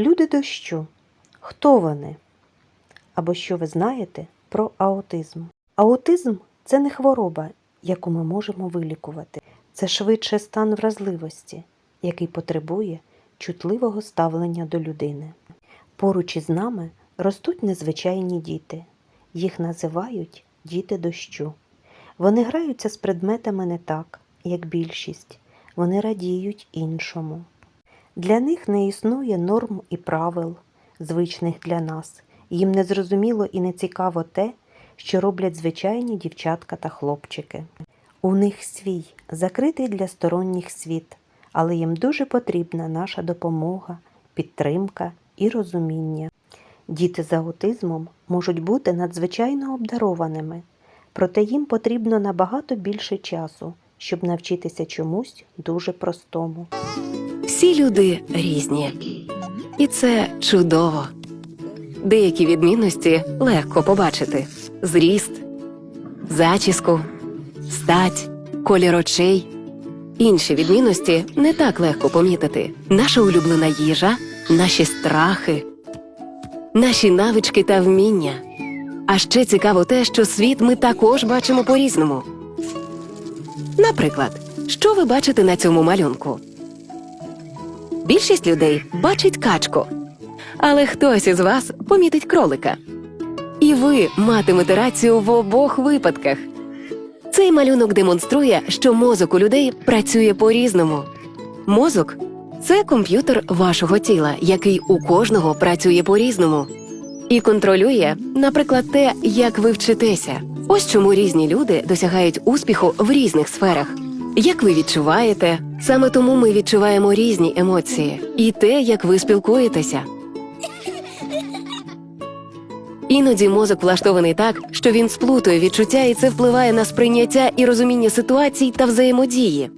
Люди дощу. Хто вони? Або що ви знаєте про аутизм? Аутизм це не хвороба, яку ми можемо вилікувати. Це швидше стан вразливості, який потребує чутливого ставлення до людини. Поруч із нами ростуть незвичайні діти. Їх називають діти дощу. Вони граються з предметами не так, як більшість. Вони радіють іншому. Для них не існує норм і правил, звичних для нас. Їм не зрозуміло і не цікаво те, що роблять звичайні дівчатка та хлопчики. У них свій закритий для сторонніх світ, але їм дуже потрібна наша допомога, підтримка і розуміння. Діти з аутизмом можуть бути надзвичайно обдарованими, проте їм потрібно набагато більше часу, щоб навчитися чомусь дуже простому. Всі люди різні, і це чудово. Деякі відмінності легко побачити: зріст, зачіску, стать, колір очей. Інші відмінності не так легко помітити. Наша улюблена їжа, наші страхи, наші навички та вміння. А ще цікаво те, що світ ми також бачимо по-різному. Наприклад, що ви бачите на цьому малюнку? Більшість людей бачить качку, але хтось із вас помітить кролика. І ви матимете рацію в обох випадках. Цей малюнок демонструє, що мозок у людей працює по-різному. Мозок це комп'ютер вашого тіла, який у кожного працює по-різному. І контролює, наприклад, те, як ви вчитеся. Ось чому різні люди досягають успіху в різних сферах. Як ви відчуваєте, саме тому ми відчуваємо різні емоції і те, як ви спілкуєтеся. Іноді мозок влаштований так, що він сплутує відчуття, і це впливає на сприйняття і розуміння ситуацій та взаємодії.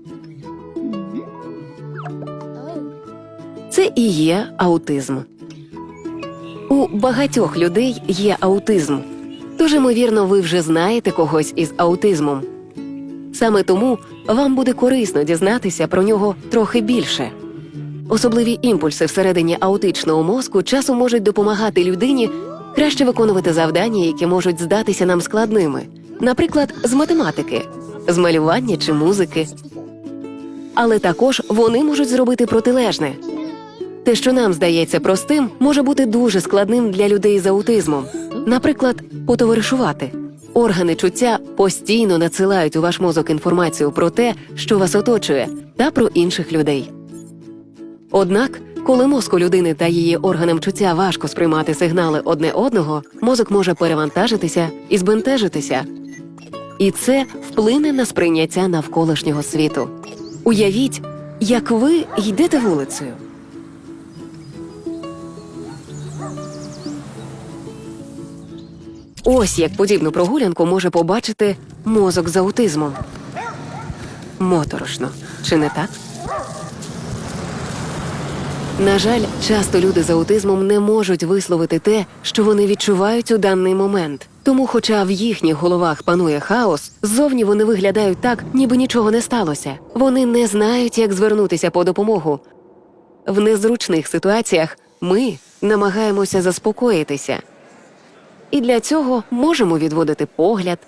Це і є аутизм. У багатьох людей є аутизм. Тож, ймовірно, ви вже знаєте когось із аутизмом. Саме тому вам буде корисно дізнатися про нього трохи більше. Особливі імпульси всередині аутичного мозку часом можуть допомагати людині краще виконувати завдання, які можуть здатися нам складними, наприклад, з математики, з малювання чи музики. Але також вони можуть зробити протилежне. Те, що нам здається простим, може бути дуже складним для людей з аутизмом. Наприклад, потоваришувати. Органи чуття постійно надсилають у ваш мозок інформацію про те, що вас оточує, та про інших людей. Однак, коли мозку людини та її органам чуття важко сприймати сигнали одне одного, мозок може перевантажитися і збентежитися. І це вплине на сприйняття навколишнього світу. Уявіть, як ви йдете вулицею. Ось як подібну прогулянку може побачити мозок з аутизмом. Моторошно, чи не так? На жаль, часто люди з аутизмом не можуть висловити те, що вони відчувають у даний момент. Тому, хоча в їхніх головах панує хаос, ззовні вони виглядають так, ніби нічого не сталося. Вони не знають, як звернутися по допомогу. В незручних ситуаціях ми намагаємося заспокоїтися. І для цього можемо відводити погляд,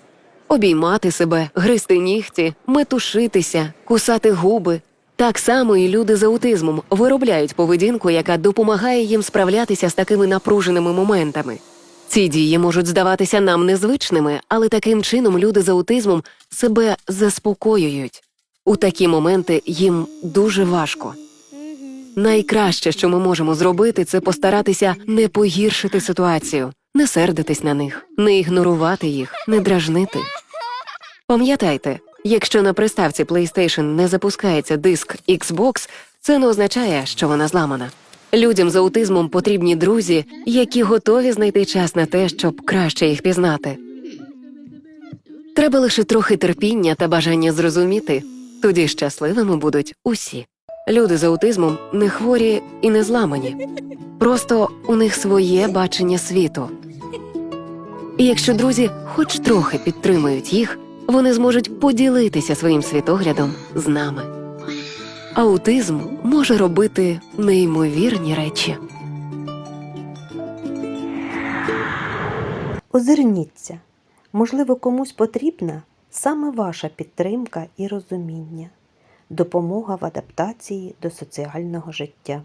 обіймати себе, гризти нігті, метушитися, кусати губи. Так само і люди з аутизмом виробляють поведінку, яка допомагає їм справлятися з такими напруженими моментами. Ці дії можуть здаватися нам незвичними, але таким чином люди з аутизмом себе заспокоюють. У такі моменти їм дуже важко. Найкраще, що ми можемо зробити, це постаратися не погіршити ситуацію, не сердитись на них, не ігнорувати їх, не дражнити. Пам'ятайте, якщо на приставці PlayStation не запускається диск Xbox, це не означає, що вона зламана. Людям з аутизмом потрібні друзі, які готові знайти час на те, щоб краще їх пізнати. Треба лише трохи терпіння та бажання зрозуміти, тоді щасливими будуть усі. Люди з аутизмом не хворі і не зламані. Просто у них своє бачення світу. І якщо друзі хоч трохи підтримують їх, вони зможуть поділитися своїм світоглядом з нами. Аутизм може робити неймовірні речі. Озирніться, можливо, комусь потрібна саме ваша підтримка і розуміння, допомога в адаптації до соціального життя.